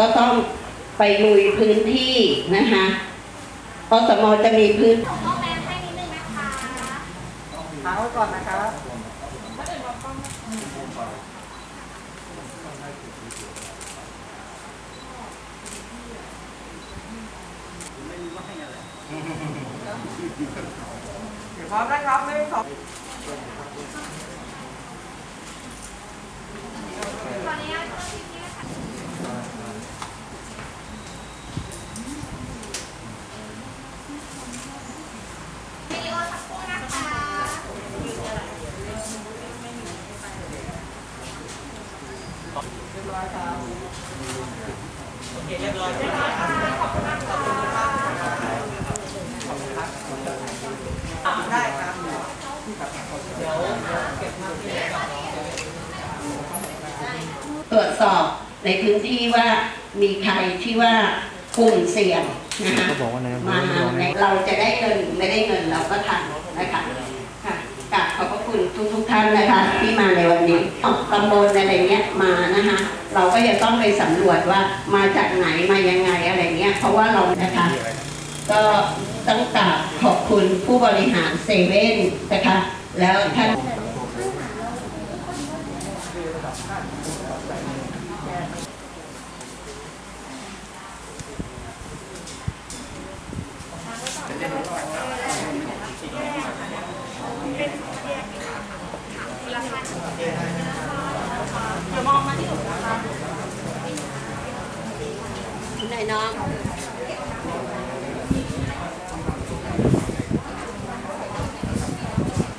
ก็ต้องไปลุยพื้นที่นะคะอสมจะมีพื้นพ่อแม่ให้นิดนึงนะคะค้างไว้ก่อนนะครับพร้อมนะครับหนึ่งสอง ขออนุญาตเพิ่มทีนี้นะคะวิดีโอสักครู่นะคะ เรียบร้อยครับโอเคเรียบร้อยครับขอบคุณครับขอบคุณครับอ่าได้ครับเดี๋ยวเก็บภาพที่กับน้องตรวจสอบในพื้นที่ว่ามีใครที่ว่ากลุ่มเสี่ยงนะคะเขาบอกว่าในอำเภอมาระยองในเนี่ยเราจะได้เงินไม่ได้เงินเราก็ทำนะคะค่ะกราบขอบพระ คุณทุกทุกท่านนะคะที่มาในวันนี้ออกตำบลอะไรเงี้ยมานะคะ เราก็จะต้องไปสำรวจว่ามาจากไหนมายังไงอะไรเงี้ยเพราะว่าเรานะคะก็ต้องกราบขอบคุณผู้บริหารเซเว่นนะคะแล้วท่าน เดี๋ยวมองมาที่หนูนะคะไหนน้อง